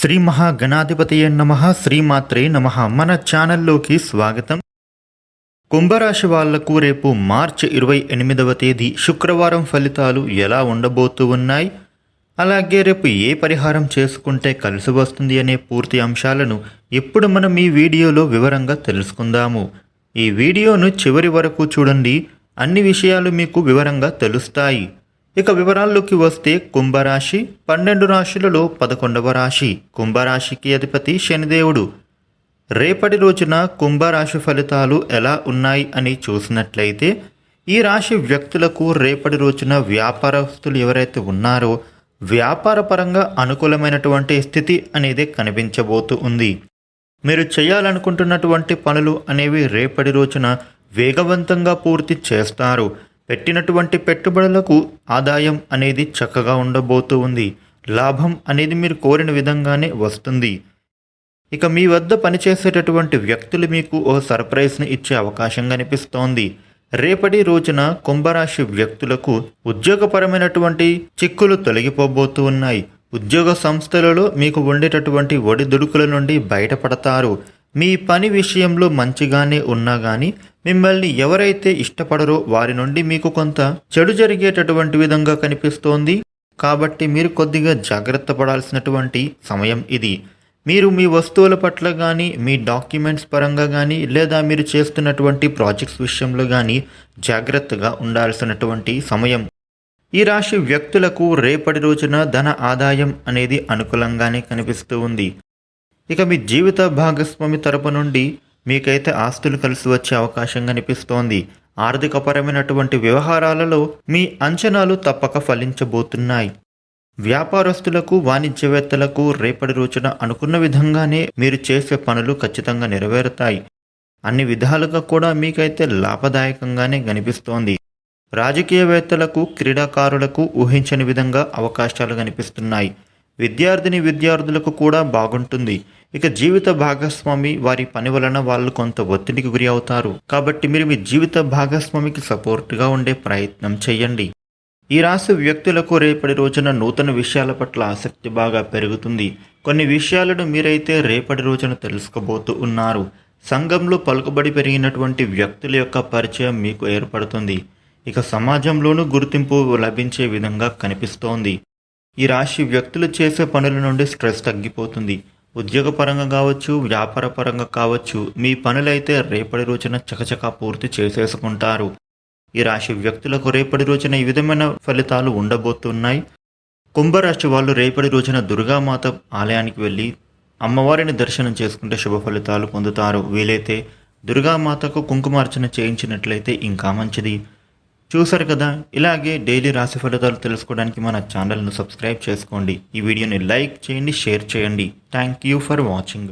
శ్రీ మహాగణాధిపతయ నమ శ్రీమాత్రే నమ. మన ఛానల్లోకి స్వాగతం. కుంభరాశి వాళ్ళకు రేపు మార్చి ఇరవై ఎనిమిదవ తేదీ శుక్రవారం ఫలితాలు ఎలా ఉండబోతూ ఉన్నాయి? అలాగే రేపు ఏ పరిహారం చేసుకుంటే కలిసి వస్తుంది అనే పూర్తి అంశాలను ఇప్పుడు మనం ఈ వీడియోలో వివరంగా తెలుసుకుందాము. ఈ వీడియోను చివరి వరకు చూడండి. అన్ని విషయాలు మీకు వివరంగా తెలుస్తాయి. ఇక వివరాల్లోకి వస్తే కుంభరాశి పన్నెండు రాశులలో పదకొండవ రాశి. కుంభరాశికి అధిపతి శనిదేవుడు. రేపటి రోజున కుంభరాశి ఫలితాలు ఎలా ఉన్నాయి అని చూసినట్లయితే ఈ రాశి వ్యక్తులకు రేపటి రోజున వ్యాపారస్తులు ఎవరైతే ఉన్నారో వ్యాపారపరంగా అనుకూలమైనటువంటి స్థితి అనేది కనిపించబోతూ ఉంది. మీరు చేయాలనుకుంటున్నటువంటి పనులు అనేవి రేపటి రోజున వేగవంతంగా పూర్తి చేస్తారు. పెట్టినటువంటి పెట్టుబడులకు ఆదాయం అనేది చక్కగా ఉండబోతూ ఉంది. లాభం అనేది మీరు కోరిన విధంగానే వస్తుంది. ఇక మీ వద్ద పనిచేసేటటువంటి వ్యక్తులు మీకు ఓ సర్ప్రైజ్ని ఇచ్చే అవకాశం కనిపిస్తోంది. రేపటి రోజున కుంభరాశి వ్యక్తులకు ఉద్యోగపరమైనటువంటి చిక్కులు తొలగిపోబోతూ ఉన్నాయి. ఉద్యోగ సంస్థలలో మీకు ఉండేటటువంటి ఒడిదుడుకుల నుండి బయటపడతారు. మీ పని విషయంలో మంచిగానే ఉన్నా కానీ మిమ్మల్ని ఎవరైతే ఇష్టపడరో వారి నుండి మీకు కొంత చెడు జరిగేటటువంటి విధంగా కనిపిస్తోంది. కాబట్టి మీరు కొద్దిగా జాగ్రత్త పడాల్సినటువంటి సమయం ఇది. మీరు మీ వస్తువుల పట్ల కానీ మీ డాక్యుమెంట్స్ పరంగా కానీ లేదా మీరు చేస్తున్నటువంటి ప్రాజెక్ట్స్ విషయంలో కానీ జాగ్రత్తగా ఉండాల్సినటువంటి సమయం. ఈ రాశి వ్యక్తులకు రేపటి రోజున ధన ఆదాయం అనేది అనుకూలంగానే కనిపిస్తూ ఉంది. ఇక మీ జీవిత భాగస్వామి తరపు నుండి మీకైతే ఆస్తులు కలిసి వచ్చే అవకాశం కనిపిస్తోంది. ఆర్థికపరమైనటువంటి వ్యవహారాలలో మీ అంచనాలు తప్పక ఫలించబోతున్నాయి. వ్యాపారస్తులకు వాణిజ్యవేత్తలకు రేపటి రోజున అనుకున్న విధంగానే మీరు చేసే పనులు ఖచ్చితంగా నెరవేరుతాయి. అన్ని విధాలుగా కూడా మీకైతే లాభదాయకంగానే కనిపిస్తోంది. రాజకీయవేత్తలకు క్రీడాకారులకు ఊహించని విధంగా అవకాశాలు కనిపిస్తున్నాయి. విద్యార్థిని విద్యార్థులకు కూడా బాగుంటుంది. ఇక జీవిత భాగస్వామి వారి పని వలన వాళ్ళు కొంత ఒత్తిడికి గురి అవుతారు. కాబట్టి మీరు మీ జీవిత భాగస్వామికి సపోర్ట్గా ఉండే ప్రయత్నం చేయండి ఈ రాశి వ్యక్తులకు రేపటి రోజున నూతన విషయాల పట్ల ఆసక్తి బాగా పెరుగుతుంది. కొన్ని విషయాలను మీరైతే రేపటి రోజున తెలుసుకోబోతూ ఉన్నారు. సంఘంలో పలుకుబడి పెరిగినటువంటి వ్యక్తుల యొక్క పరిచయం మీకు ఏర్పడుతుంది. ఇక సమాజంలోనూ గుర్తింపు లభించే విధంగా కనిపిస్తోంది. ఈ రాశి వ్యక్తులు చేసే పనుల నుండి స్ట్రెస్ తగ్గిపోతుంది. ఉద్యోగపరంగా కావచ్చు వ్యాపార పరంగా కావచ్చు మీ పనులైతే రేపటి రోజున చకచకా పూర్తి చేసేసుకుంటారు. ఈ రాశి వ్యక్తులకు రేపటి రోజున ఈ విధమైన ఫలితాలు ఉండబోతున్నాయి. కుంభరాశి వాళ్ళు రేపటి రోజున దుర్గామాత ఆలయానికి వెళ్ళి అమ్మవారిని దర్శనం చేసుకుంటే శుభ ఫలితాలు పొందుతారు. వీలైతే దుర్గామాతకు కుంకుమార్చన చేయించినట్లయితే ఇంకా మంచిది. చూసారు కదా? ఇలాగే డైలీ రాశి ఫలితాలు తెలుసుకోవడానికి మన ఛానల్ను సబ్స్క్రైబ్ చేసుకోండి. ఈ వీడియోని లైక్ చేయండి షేర్ చేయండి. Thank you for watching.